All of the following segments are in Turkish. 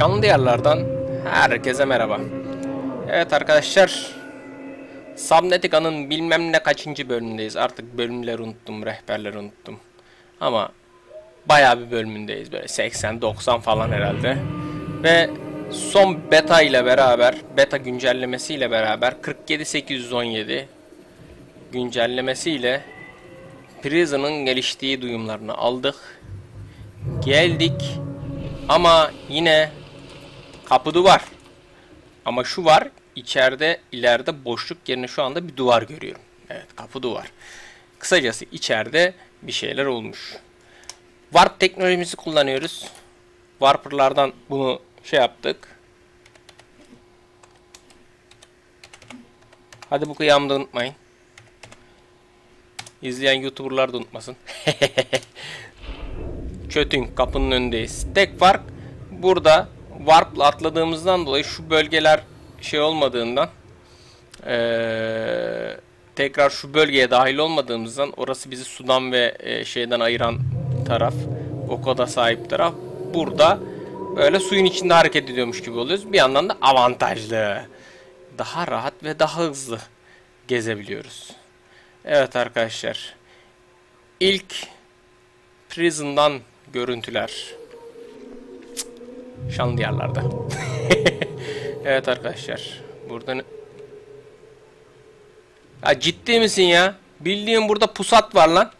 Şanlı diyarlardan herkese merhaba. Evet arkadaşlar. Subnautica'nın bilmem ne kaçıncı bölümündeyiz. Artık bölümleri unuttum, rehberleri unuttum. Ama bayağı bir bölümündeyiz. Böyle 80-90 falan herhalde. Ve son beta ile beraber, beta güncellemesi ile beraber 47817 güncellemesiyle Prison'ın geliştiği duyumlarını aldık. Geldik. Ama yine kapı duvar. Ama şu var. içeride ileride boşluk yerine şu anda bir duvar görüyorum. Evet kapı duvar. Kısacası içeride bir şeyler olmuş. Warp teknolojimizi kullanıyoruz. Warper'lardan bunu şey yaptık. Hadi bu kıyamda unutmayın. İzleyen YouTuber'lar da unutmasın. Kötün kapının önündeyiz. Tek fark burada warp'la atladığımızdan dolayı şu bölgeler şey olmadığından ee, tekrar şu bölgeye dahil olmadığımızdan orası bizi sudan ve e, şeyden ayıran taraf o koda sahip taraf burada böyle suyun içinde hareket ediyormuş gibi oluyoruz. Bir yandan da avantajlı. Daha rahat ve daha hızlı gezebiliyoruz. Evet arkadaşlar. İlk Prison'dan görüntüler. Şanlı diyarlarda. evet arkadaşlar. Burada ne? Ya ciddi misin ya? Bildiğin burada pusat var lan.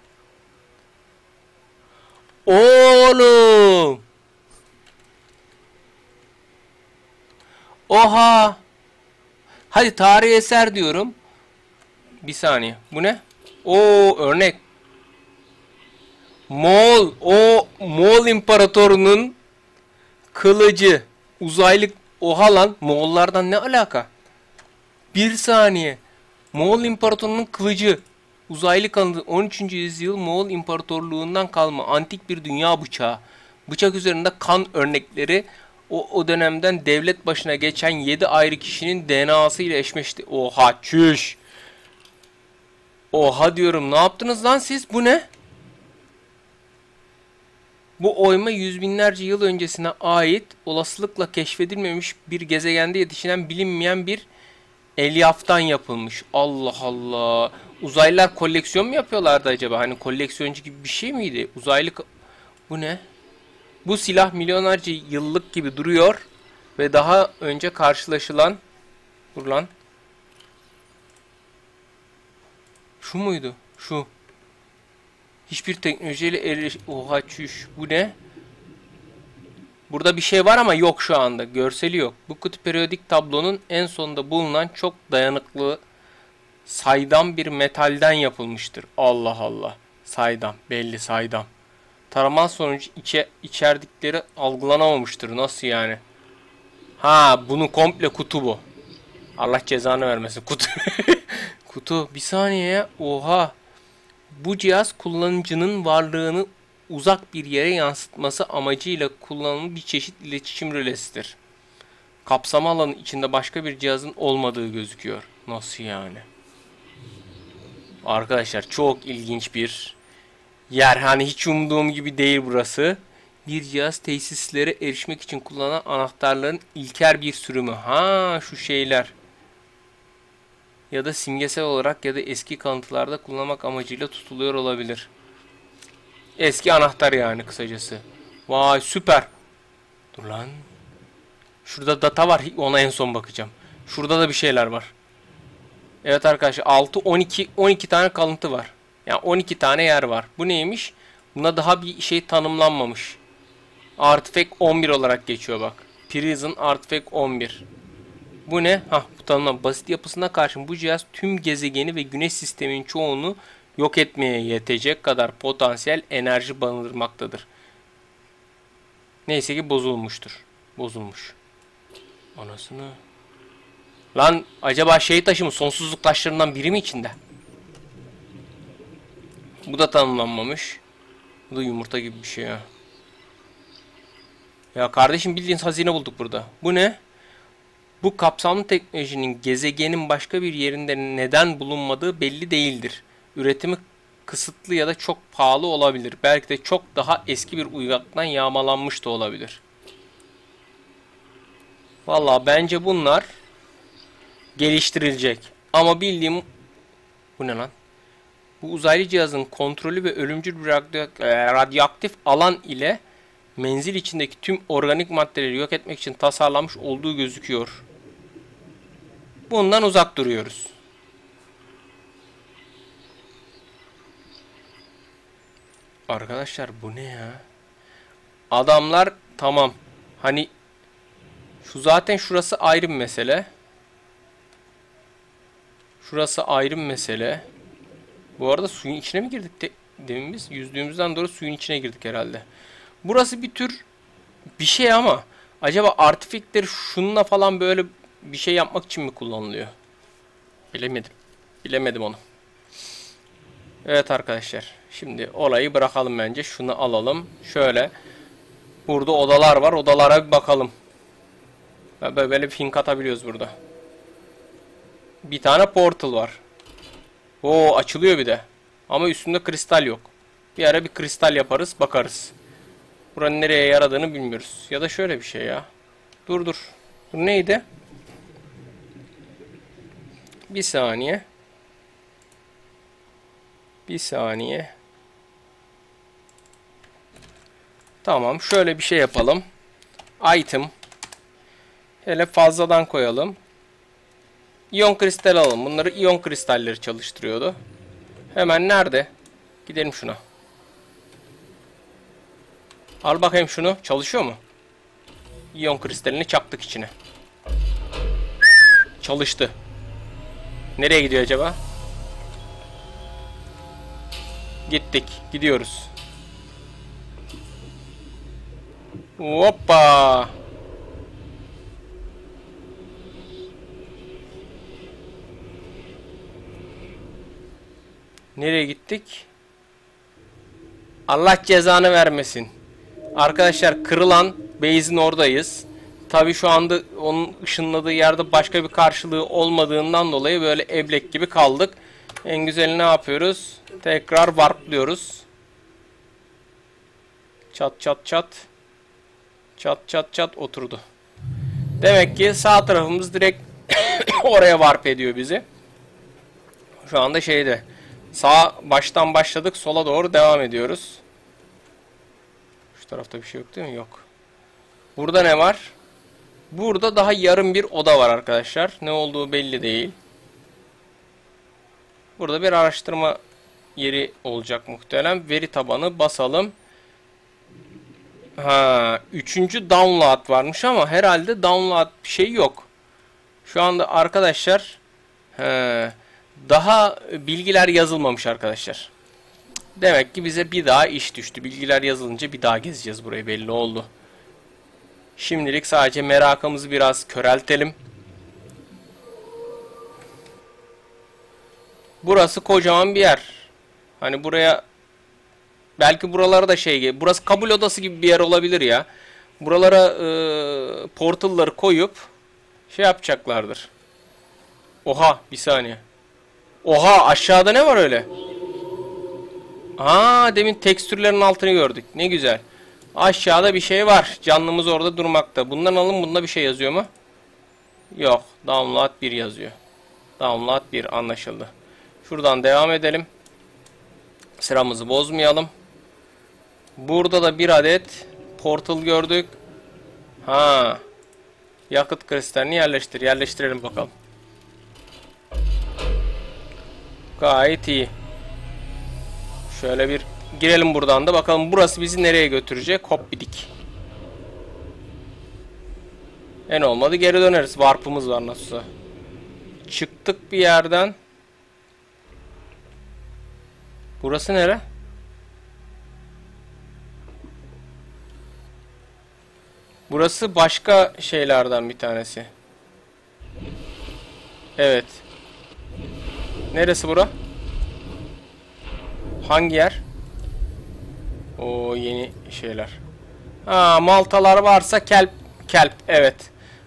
Oğlum. Oha. Hadi tarihi eser diyorum. Bir saniye. Bu ne? O örnek. Moğol. O Moğol imparatorunun kılıcı. Uzaylık. Oha lan. Moğollardan ne alaka? Bir saniye. Moğol imparatorunun kılıcı. Uzaylı kanıtı 13. yüzyıl Moğol imparatorluğundan kalma antik bir dünya bıçağı. Bıçak üzerinde kan örnekleri o, o dönemden devlet başına geçen 7 ayrı kişinin DNA'sı ile eşleşti. Oha çüş. Oha diyorum ne yaptınız lan siz? Bu ne? Bu oyma yüz binlerce yıl öncesine ait olasılıkla keşfedilmemiş bir gezegende yetişen bilinmeyen bir elyaftan yapılmış. Allah Allah. Uzaylılar koleksiyon mu yapıyorlardı acaba? Hani koleksiyoncu gibi bir şey miydi? Uzaylı... Bu ne? Bu silah milyonlarca yıllık gibi duruyor ve daha önce karşılaşılan... Dur lan. Şu muydu? Şu. Hiçbir teknolojiyle eriş... Oha çüş. Bu ne? Burada bir şey var ama yok şu anda. Görseli yok. Bu kutu periyodik tablonun en sonunda bulunan çok dayanıklı saydam bir metalden yapılmıştır. Allah Allah. Saydam. Belli saydam. Tarama sonucu içe, içerdikleri algılanamamıştır. Nasıl yani? Ha bunun komple kutu bu. Allah cezanı vermesin kutu. kutu. Bir saniye. Oha. Bu cihaz kullanıcının varlığını uzak bir yere yansıtması amacıyla kullanılan bir çeşit iletişim rölesidir. Kapsama alanı içinde başka bir cihazın olmadığı gözüküyor. Nasıl yani? Arkadaşlar çok ilginç bir yer. Hani hiç umduğum gibi değil burası. Bir cihaz tesislere erişmek için kullanılan anahtarların ilker bir sürümü. Ha şu şeyler. Ya da simgesel olarak ya da eski kalıntılarda kullanmak amacıyla tutuluyor olabilir. Eski anahtar yani kısacası. Vay süper. Dur lan. Şurada data var. Ona en son bakacağım. Şurada da bir şeyler var. Evet arkadaşlar 6 12 12 tane kalıntı var. Yani 12 tane yer var. Bu neymiş? Buna daha bir şey tanımlanmamış. Artifact 11 olarak geçiyor bak. Prison Artifact 11. Bu ne? Hah bu tanımlan. Basit yapısına karşın bu cihaz tüm gezegeni ve güneş sisteminin çoğunu yok etmeye yetecek kadar potansiyel enerji barındırmaktadır. Neyse ki bozulmuştur. Bozulmuş. Anasını. Lan acaba şey taşı mı? Sonsuzluk taşlarından biri mi içinde? Bu da tanımlanmamış. Bu da yumurta gibi bir şey ya. Ya kardeşim bildiğiniz hazine bulduk burada. Bu ne? Bu kapsamlı teknolojinin gezegenin başka bir yerinde neden bulunmadığı belli değildir. Üretimi kısıtlı ya da çok pahalı olabilir. Belki de çok daha eski bir uygarlıktan yağmalanmış da olabilir. Valla bence bunlar geliştirilecek. Ama bildiğim bu ne lan? Bu uzaylı cihazın kontrolü ve ölümcül radyo- e, radyoaktif alan ile menzil içindeki tüm organik maddeleri yok etmek için tasarlanmış olduğu gözüküyor. Bundan uzak duruyoruz. Arkadaşlar bu ne ya? Adamlar tamam. Hani şu zaten şurası ayrı bir mesele. Şurası ayrı bir mesele. Bu arada suyun içine mi girdik de, demin biz? Yüzdüğümüzden doğru suyun içine girdik herhalde. Burası bir tür bir şey ama acaba artifikleri şununla falan böyle bir şey yapmak için mi kullanılıyor? Bilemedim. Bilemedim onu. Evet arkadaşlar. Şimdi olayı bırakalım bence. Şunu alalım. Şöyle. Burada odalar var. Odalara bir bakalım. Böyle bir fink atabiliyoruz burada. Bir tane portal var. Oo açılıyor bir de. Ama üstünde kristal yok. Bir ara bir kristal yaparız bakarız. Buranın nereye yaradığını bilmiyoruz. Ya da şöyle bir şey ya. Dur dur. Bu neydi? Bir saniye. Bir saniye. Tamam şöyle bir şey yapalım. Item. Hele fazladan koyalım. İyon kristal alalım. Bunları iyon kristalleri çalıştırıyordu. Hemen nerede? Gidelim şuna. Al bakayım şunu. Çalışıyor mu? İyon kristalini çaktık içine. Çalıştı. Nereye gidiyor acaba? Gittik. Gidiyoruz. Hoppa. Nereye gittik? Allah cezanı vermesin. Arkadaşlar kırılan base'in oradayız. Tabi şu anda onun ışınladığı yerde başka bir karşılığı olmadığından dolayı böyle eblek gibi kaldık. En güzeli ne yapıyoruz? Tekrar warplıyoruz. Çat çat çat. Çat çat çat oturdu. Demek ki sağ tarafımız direkt oraya warp ediyor bizi. Şu anda şeyde. Sağ baştan başladık. Sola doğru devam ediyoruz. Şu tarafta bir şey yok değil mi? Yok. Burada ne var? Burada daha yarım bir oda var arkadaşlar. Ne olduğu belli değil. Burada bir araştırma yeri olacak muhtemelen. Veri tabanı basalım. Ha, üçüncü download varmış ama herhalde download bir şey yok. Şu anda arkadaşlar he, daha bilgiler yazılmamış arkadaşlar. Demek ki bize bir daha iş düştü. Bilgiler yazılınca bir daha gezeceğiz burayı belli oldu. Şimdilik sadece merakımızı biraz köreltelim. Burası kocaman bir yer. Hani buraya belki buralara da şey burası kabul odası gibi bir yer olabilir ya. Buralara e, portalları koyup şey yapacaklardır. Oha bir saniye. Oha aşağıda ne var öyle? Aa demin tekstürlerin altını gördük. Ne güzel. Aşağıda bir şey var. Canlımız orada durmakta. Bundan alın bunda bir şey yazıyor mu? Yok. Download 1 yazıyor. Download 1 anlaşıldı. Şuradan devam edelim. Sıramızı bozmayalım. Burada da bir adet portal gördük. Ha. Yakıt kristalini yerleştir. Yerleştirelim bakalım. Gayet iyi. Şöyle bir girelim buradan da bakalım burası bizi nereye götürecek. Hop bidik. En olmadı geri döneriz. Warp'ımız var nasılsa. Çıktık bir yerden. Burası nere? Burası başka şeylerden bir tanesi. Evet. Neresi bura? Hangi yer? O yeni şeyler. Ha, maltalar varsa kelp kelp evet.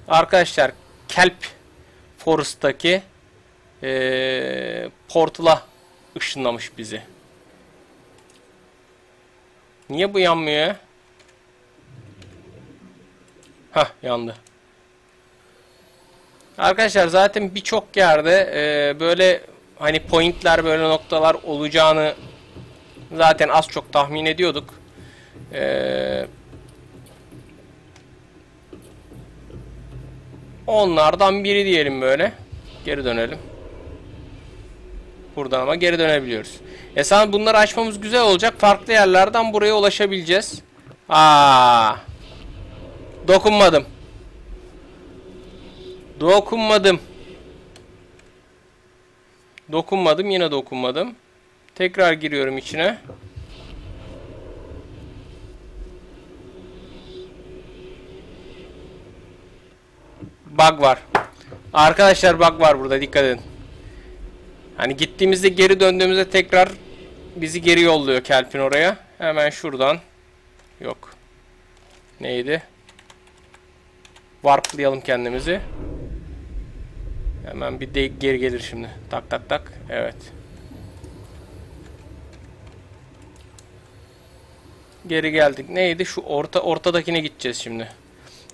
Arkadaşlar kelp Forest'taki ee, portala ışınlamış bizi. Niye bu yanmıyor ya? Hah yandı. Arkadaşlar zaten birçok yerde e, böyle hani pointler böyle noktalar olacağını zaten az çok tahmin ediyorduk. E, onlardan biri diyelim böyle. Geri dönelim. Buradan ama geri dönebiliyoruz. Esas bunları açmamız güzel olacak. Farklı yerlerden buraya ulaşabileceğiz. Aa. Dokunmadım. Dokunmadım. Dokunmadım. Yine dokunmadım. Tekrar giriyorum içine. Bug var. Arkadaşlar bug var burada. Dikkat edin. Hani gittiğimizde geri döndüğümüzde tekrar bizi geri yolluyor Kelpin oraya. Hemen şuradan. Yok. Neydi? Warplayalım kendimizi. Hemen bir de geri gelir şimdi. Tak tak tak. Evet. Geri geldik. Neydi? Şu orta ortadakine gideceğiz şimdi.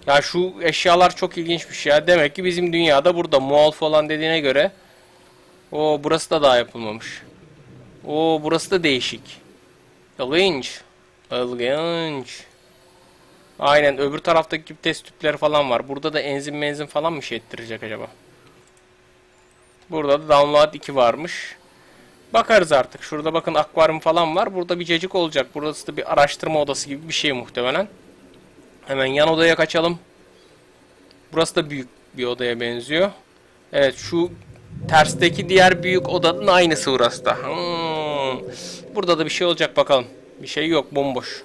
Ya şu eşyalar çok ilginçmiş ya. Demek ki bizim dünyada burada Moğol falan dediğine göre o burası da daha yapılmamış. O burası da değişik. İlginç. İlginç. Aynen öbür taraftaki gibi test tüpleri falan var. Burada da enzim menzim falan mı şey ettirecek acaba? Burada da download 2 varmış. Bakarız artık. Şurada bakın akvaryum falan var. Burada bir cacık olacak. Burası da bir araştırma odası gibi bir şey muhtemelen. Hemen yan odaya kaçalım. Burası da büyük bir odaya benziyor. Evet şu tersteki diğer büyük odanın aynısı burası da. Hmm. Burada da bir şey olacak bakalım. Bir şey yok bomboş.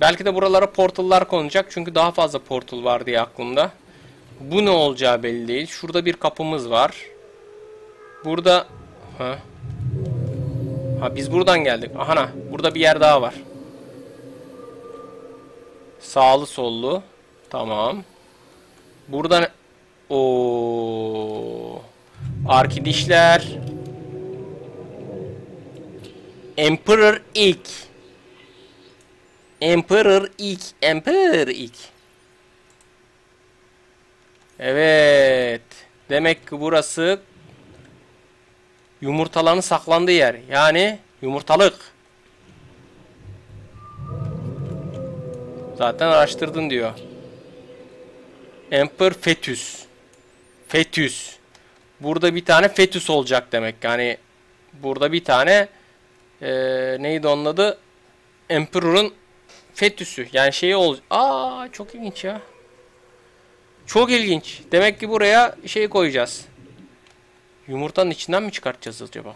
Belki de buralara portallar konacak. Çünkü daha fazla portal var diye aklımda. Bu ne olacağı belli değil. Şurada bir kapımız var. Burada... Ha. Ha biz buradan geldik. Aha burada bir yer daha var. Sağlı sollu. Tamam. Buradan... o Arkadaşlar. Emperor ilk. Emperor ilk. Emperor ilk. Evet. Demek ki burası yumurtaların saklandığı yer. Yani yumurtalık. Zaten araştırdın diyor. Emperor fetüs. Fetüs. Burada bir tane fetüs olacak demek. Yani burada bir tane ee, neydi onun adı? Emperor'un fetüsü. Yani şeyi ol. Aa çok ilginç ya. Çok ilginç. Demek ki buraya şey koyacağız. Yumurtanın içinden mi çıkartacağız acaba?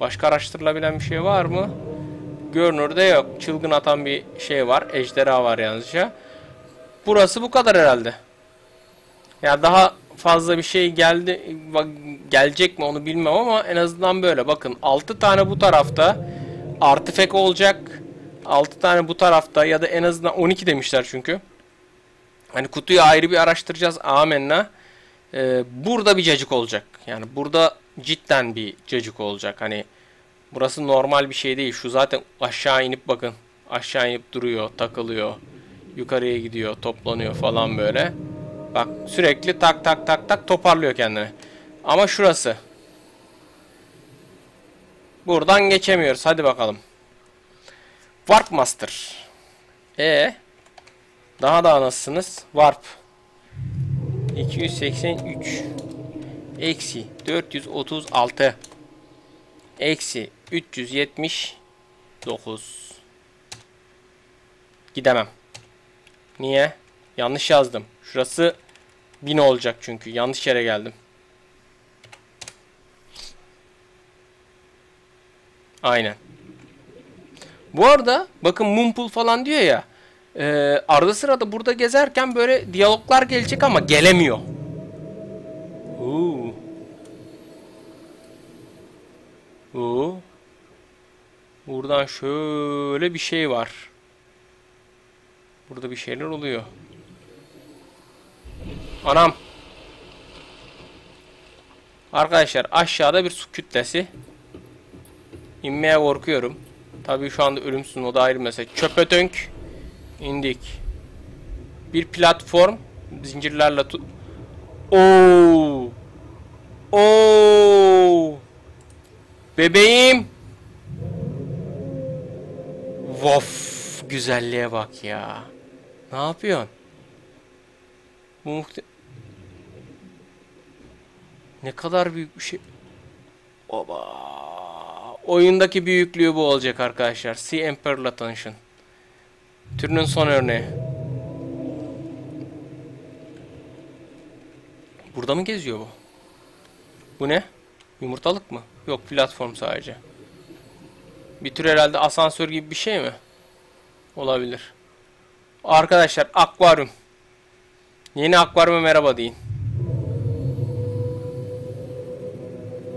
Başka araştırılabilen bir şey var mı? Görünürde yok. Çılgın atan bir şey var. Ejderha var yalnızca. Burası bu kadar herhalde. Ya daha fazla bir şey geldi gelecek mi onu bilmem ama en azından böyle. Bakın 6 tane bu tarafta artifek olacak. 6 tane bu tarafta ya da en azından 12 demişler çünkü. Hani kutuyu ayrı bir araştıracağız. Amenna. Ee, burada bir cacık olacak. Yani burada cidden bir cacık olacak. Hani burası normal bir şey değil. Şu zaten aşağı inip bakın. Aşağı inip duruyor, takılıyor. Yukarıya gidiyor, toplanıyor falan böyle. Bak sürekli tak tak tak tak toparlıyor kendini. Ama şurası. Buradan geçemiyoruz. Hadi bakalım. Warp Master. E daha da nasılsınız? Warp. 283 eksi 436 eksi 379 gidemem. Niye? Yanlış yazdım. Şurası 1000 olacak çünkü. Yanlış yere geldim. Aynen. Bu arada bakın Mumpul falan diyor ya. E, arada sırada burada gezerken böyle diyaloglar gelecek ama gelemiyor. Oo. Oo. Buradan şöyle bir şey var. Burada bir şeyler oluyor. Anam. Arkadaşlar aşağıda bir su kütlesi. İnmeye korkuyorum. Tabii şu anda ölümsüzün o da ayrı mesele. Çöpötönk. İndik. Bir platform zincirlerle tut. Oo. Oo. Bebeğim. Vof. Güzelliğe bak ya. Ne yapıyorsun? Bu muhte... Ne kadar büyük bir şey. Oba. Oyundaki büyüklüğü bu olacak arkadaşlar. Sea Emperor Attention. Türünün son örneği. Burada mı geziyor bu? Bu ne? Yumurtalık mı? Yok platform sadece. Bir tür herhalde asansör gibi bir şey mi? Olabilir. Arkadaşlar akvaryum. Yeni akvaryuma merhaba deyin.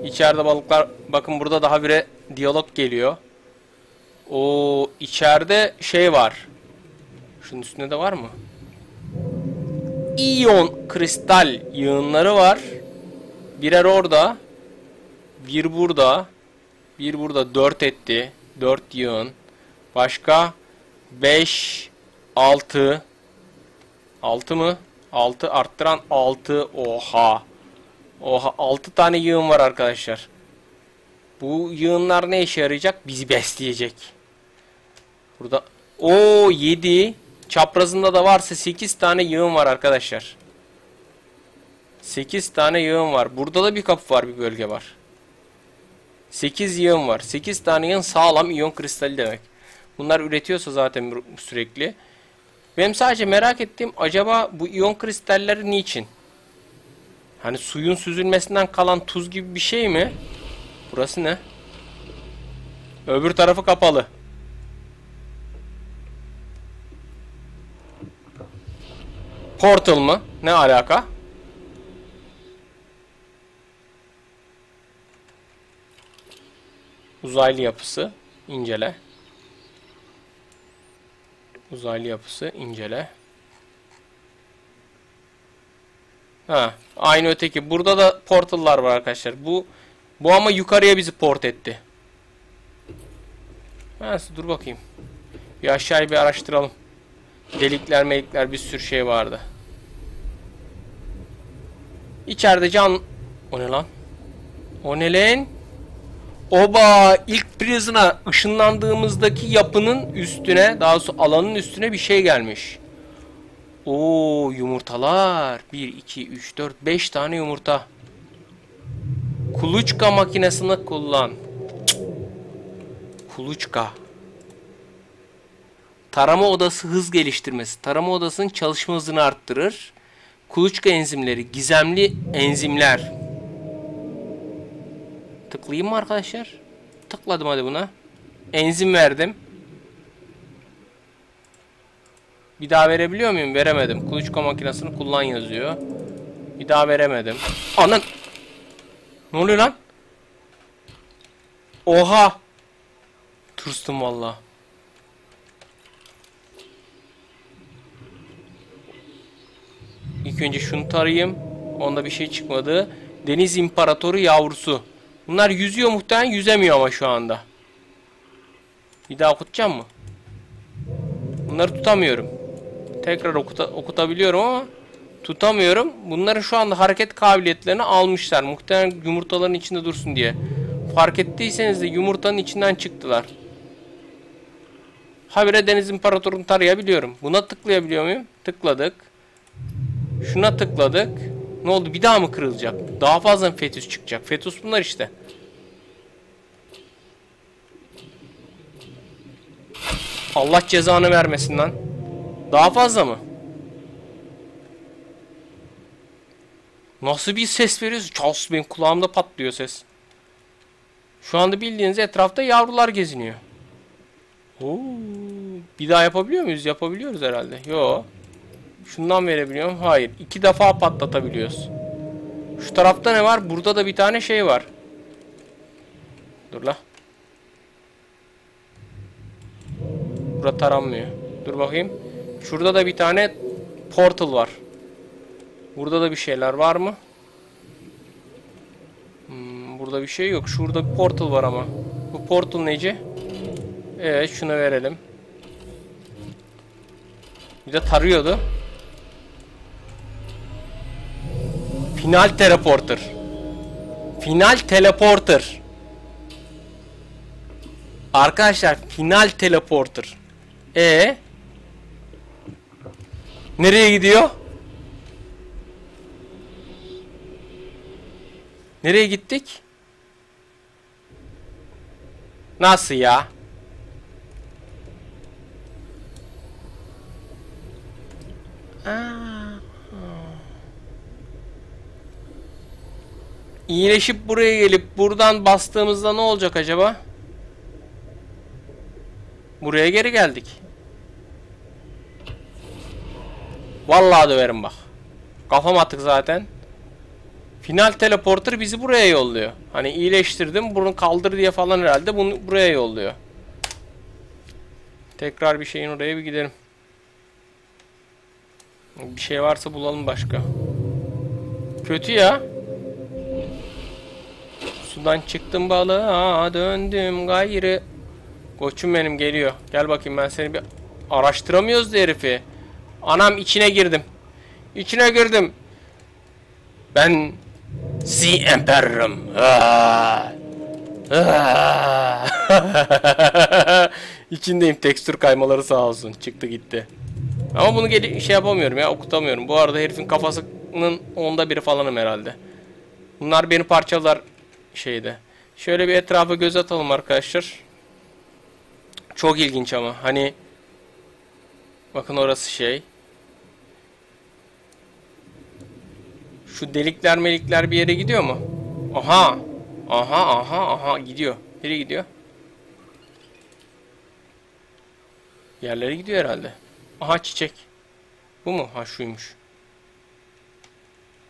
İçeride balıklar bakın burada daha bir diyalog geliyor. O içeride şey var. Şunun üstünde de var mı? İyon kristal yığınları var. Birer orada. Bir burada. Bir burada dört etti. Dört yığın. Başka beş, altı. Altı mı? Altı arttıran altı. Oha. Oha 6 tane yığın var arkadaşlar. Bu yığınlar ne işe yarayacak? Bizi besleyecek. Burada o 7 çaprazında da varsa 8 tane yığın var arkadaşlar. 8 tane yığın var. Burada da bir kapı var, bir bölge var. 8 yığın var. 8 tane yığın sağlam iyon kristali demek. Bunlar üretiyorsa zaten sürekli. Benim sadece merak ettiğim acaba bu iyon kristalleri niçin? Hani suyun süzülmesinden kalan tuz gibi bir şey mi? Burası ne? Öbür tarafı kapalı. Portal mı? Ne alaka? Uzaylı yapısı incele. Uzaylı yapısı incele. Ha, aynı öteki. Burada da portallar var arkadaşlar. Bu bu ama yukarıya bizi port etti. Ha, dur bakayım. Bir aşağıyı bir araştıralım. Delikler melikler bir sürü şey vardı. İçeride can... O ne lan? O ne lan? Oba! ilk prison'a ışınlandığımızdaki yapının üstüne, daha doğrusu alanın üstüne bir şey gelmiş. Oo yumurtalar. 1, 2, 3, 4, 5 tane yumurta. Kuluçka makinesini kullan. Kuluçka. Tarama odası hız geliştirmesi. Tarama odasının çalışma hızını arttırır. Kuluçka enzimleri. Gizemli enzimler. Tıklayayım mı arkadaşlar? Tıkladım hadi buna. Enzim verdim. Bir daha verebiliyor muyum? Veremedim. Kuluçka makinesini kullan yazıyor. Bir daha veremedim. Anan! Ne oluyor lan? Oha! Tırstım valla. İlk önce şunu tarayayım. Onda bir şey çıkmadı. Deniz İmparatoru yavrusu. Bunlar yüzüyor muhtemelen yüzemiyor ama şu anda. Bir daha okutacağım mı? Bunları tutamıyorum. Tekrar okuta, okutabiliyorum ama tutamıyorum. Bunların şu anda hareket kabiliyetlerini almışlar. Muhtemelen yumurtaların içinde dursun diye. Fark ettiyseniz de yumurtanın içinden çıktılar. Habire Deniz İmparatorunu tarayabiliyorum. Buna tıklayabiliyor muyum? Tıkladık. Şuna tıkladık. Ne oldu? Bir daha mı kırılacak? Daha fazla fetüs çıkacak? Fetüs bunlar işte. Allah cezanı vermesin lan. Daha fazla mı? Nasıl bir ses veriyorsun? Charles benim kulağımda patlıyor ses. Şu anda bildiğiniz etrafta yavrular geziniyor. Oo, bir daha yapabiliyor muyuz? Yapabiliyoruz herhalde. Yo. Şundan verebiliyorum. Hayır. İki defa patlatabiliyoruz. Şu tarafta ne var? Burada da bir tane şey var. Dur la. Burada taranmıyor. Dur bakayım. Şurada da bir tane portal var. Burada da bir şeyler var mı? Hmm, burada bir şey yok. Şurada bir portal var ama. Bu portal nece? Evet şunu verelim. Bir de tarıyordu. Final teleporter. Final teleporter. Arkadaşlar final teleporter. E Nereye gidiyor? Nereye gittik? Nasıl ya? Aa. İyileşip buraya gelip buradan bastığımızda ne olacak acaba? Buraya geri geldik. Vallahi döverim bak. Kafam atık zaten. Final teleporter bizi buraya yolluyor. Hani iyileştirdim bunu kaldır diye falan herhalde bunu buraya yolluyor. Tekrar bir şeyin oraya bir gidelim. Bir şey varsa bulalım başka. Kötü ya. Sudan çıktım balığa döndüm gayrı. Koçum benim geliyor. Gel bakayım ben seni bir araştıramıyoruz da herifi. Anam içine girdim. İçine girdim. Ben Sea Emperor'ım. İçindeyim. Tekstür kaymaları sağ olsun. Çıktı gitti. Ama bunu geri şey yapamıyorum ya okutamıyorum. Bu arada herifin kafasının onda biri falanım herhalde. Bunlar beni parçalar şeyde. Şöyle bir etrafa göz atalım arkadaşlar. Çok ilginç ama hani bakın orası şey. Şu delikler melikler bir yere gidiyor mu? Aha. Aha aha aha gidiyor. Nereye gidiyor? Yerlere gidiyor herhalde. Aha çiçek. Bu mu? Ha şuymuş.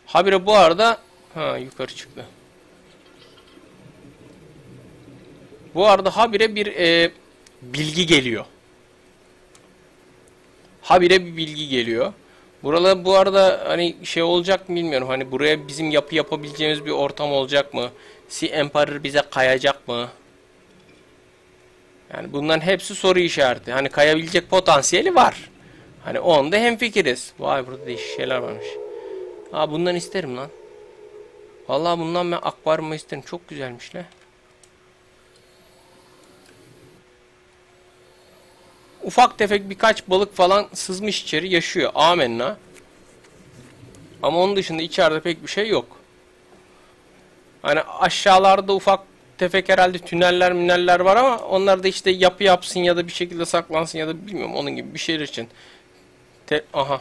Habire bu arada ha yukarı çıktı. Bu arada habire bir e, bilgi geliyor. Habire bir bilgi geliyor. Buralar bu arada hani şey olacak mı bilmiyorum. Hani buraya bizim yapı yapabileceğimiz bir ortam olacak mı? Sea Emperor bize kayacak mı? Yani bunların hepsi soru işareti. Hani kayabilecek potansiyeli var. Hani onda hemfikiriz. Vay burada değişik şeyler varmış. Aa bundan isterim lan. Vallahi bundan ben akvaryuma isterim. Çok güzelmiş le. Ufak tefek birkaç balık falan sızmış içeri yaşıyor. Amenna. Ama onun dışında içeride pek bir şey yok. Hani aşağılarda ufak tefek herhalde tüneller müneller var ama onlar da işte yapı yapsın ya da bir şekilde saklansın ya da bilmiyorum onun gibi bir şeyler için. Te aha.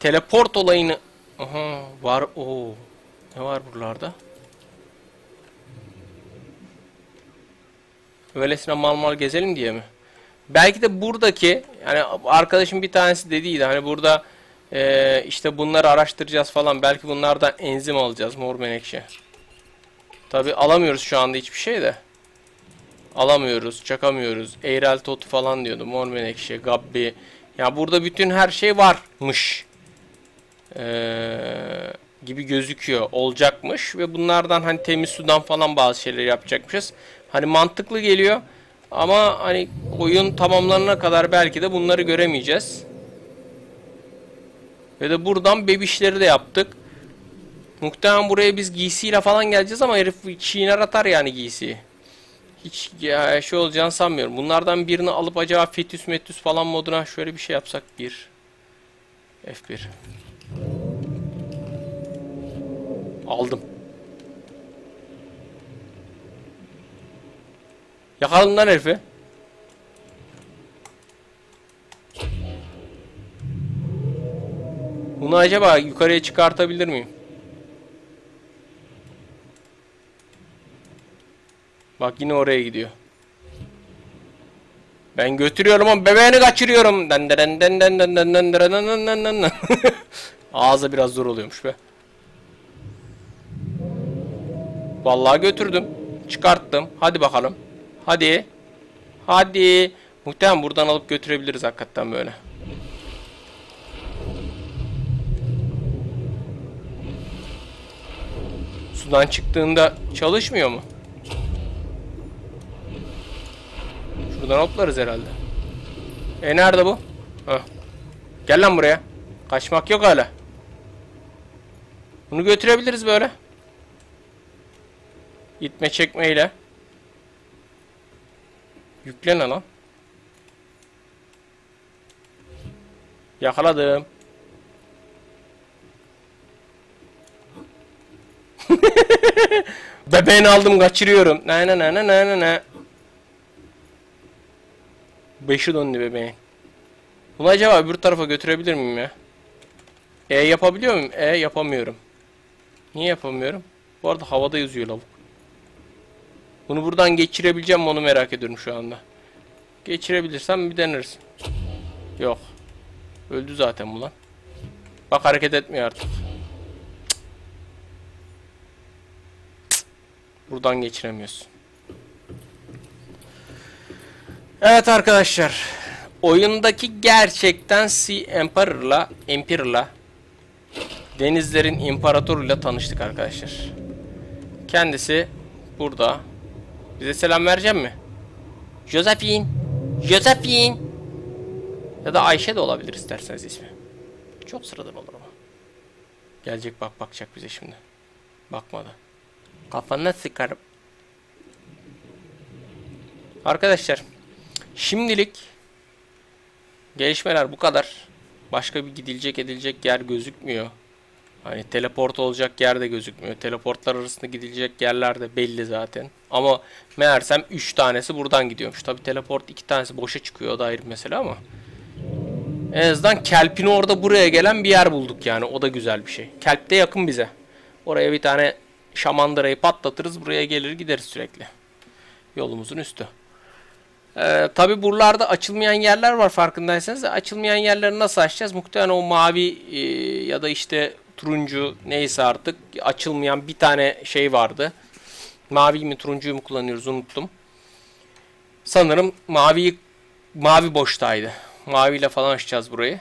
Teleport olayını aha var o. Ne var buralarda? Öylesine mal mal gezelim diye mi? Belki de buradaki yani arkadaşım bir tanesi dediydi hani burada e, işte bunları araştıracağız falan belki bunlardan enzim alacağız mor menekşe. Tabi alamıyoruz şu anda hiçbir şey de. Alamıyoruz, çakamıyoruz. Eyrel totu falan diyordu. Mor menekşe, gabbi. Ya burada bütün her şey varmış. Ee, gibi gözüküyor. Olacakmış ve bunlardan hani temiz sudan falan bazı şeyler yapacakmışız. Hani mantıklı geliyor. Ama hani oyun tamamlanana kadar belki de bunları göremeyeceğiz. Ve de buradan bebişleri de yaptık. Muhtemelen buraya biz giysiyle falan geleceğiz ama herif çiğner atar yani giysiyi. Hiç ya, şey olacağını sanmıyorum. Bunlardan birini alıp acaba fetüs metüs falan moduna şöyle bir şey yapsak bir. F1. Aldım. Yakalım lan herifi. Bunu acaba yukarıya çıkartabilir miyim? Bak yine oraya gidiyor. Ben götürüyorum ama bebeğini kaçırıyorum. Ağza biraz zor oluyormuş be. Vallahi götürdüm. Çıkarttım. Hadi bakalım. Hadi. Hadi. Muhtemelen buradan alıp götürebiliriz hakikaten böyle. Sudan çıktığında çalışmıyor mu? Şuradan hoplarız herhalde. E nerede bu? Heh. Gel lan buraya. Kaçmak yok hala. Bunu götürebiliriz böyle. İtme çekmeyle. Yüklene lan. Yakaladım. Bebeğini aldım kaçırıyorum. Ne ne ne ne ne ne ne. Beşi döndü bebeğin. Bunu acaba öbür tarafa götürebilir miyim ya? E yapabiliyor muyum? E yapamıyorum. Niye yapamıyorum? Bu arada havada yüzüyor lavuk. Bunu buradan geçirebileceğim mi onu merak ediyorum şu anda. Geçirebilirsem bir deneriz. Yok. Öldü zaten bu lan. Bak hareket etmiyor artık. Buradan geçiremiyorsun. Evet arkadaşlar. Oyundaki gerçekten Sea Emperor'la Emperor'la Denizlerin İmparatoruyla tanıştık arkadaşlar. Kendisi burada. Bize selam verecek mi? Josephine. Josephine. Ya da Ayşe de olabilir isterseniz ismi. Çok sıradan olur ama. Gelecek bak bakacak bize şimdi. Bakmadı. Kafana sıkarım. Arkadaşlar. Şimdilik gelişmeler bu kadar. Başka bir gidilecek edilecek yer gözükmüyor. Hani teleport olacak yer de gözükmüyor. Teleportlar arasında gidilecek yerler de belli zaten. Ama meğersem 3 tanesi buradan gidiyormuş. Tabi teleport 2 tanesi boşa çıkıyor o da ayrı bir mesele ama. En azından Kelp'in orada buraya gelen bir yer bulduk yani. O da güzel bir şey. Kelp de yakın bize. Oraya bir tane şamandırayı patlatırız. Buraya gelir gideriz sürekli. Yolumuzun üstü. Ee, Tabi buralarda açılmayan yerler var farkındaysanız. Açılmayan yerleri nasıl açacağız? Muhtemelen o mavi e, ya da işte turuncu neyse artık açılmayan bir tane şey vardı. Mavi mi turuncuyu mu kullanıyoruz unuttum. Sanırım mavi mavi boştaydı. Maviyle falan açacağız burayı.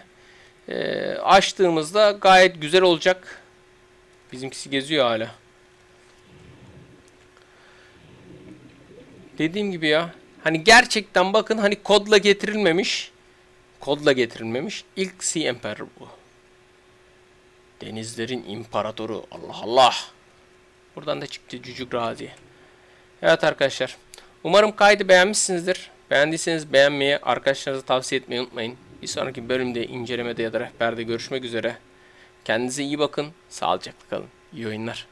Ee, açtığımızda gayet güzel olacak. Bizimkisi geziyor hala. Dediğim gibi ya. Hani gerçekten bakın hani kodla getirilmemiş. Kodla getirilmemiş. İlk Sea Emperor bu. Denizlerin imparatoru. Allah Allah. Buradan da çıktı Cücük Razi. Evet arkadaşlar. Umarım kaydı beğenmişsinizdir. Beğendiyseniz beğenmeyi, arkadaşlarınıza tavsiye etmeyi unutmayın. Bir sonraki bölümde incelemede ya da rehberde görüşmek üzere. Kendinize iyi bakın. Sağlıcakla kalın. İyi oyunlar.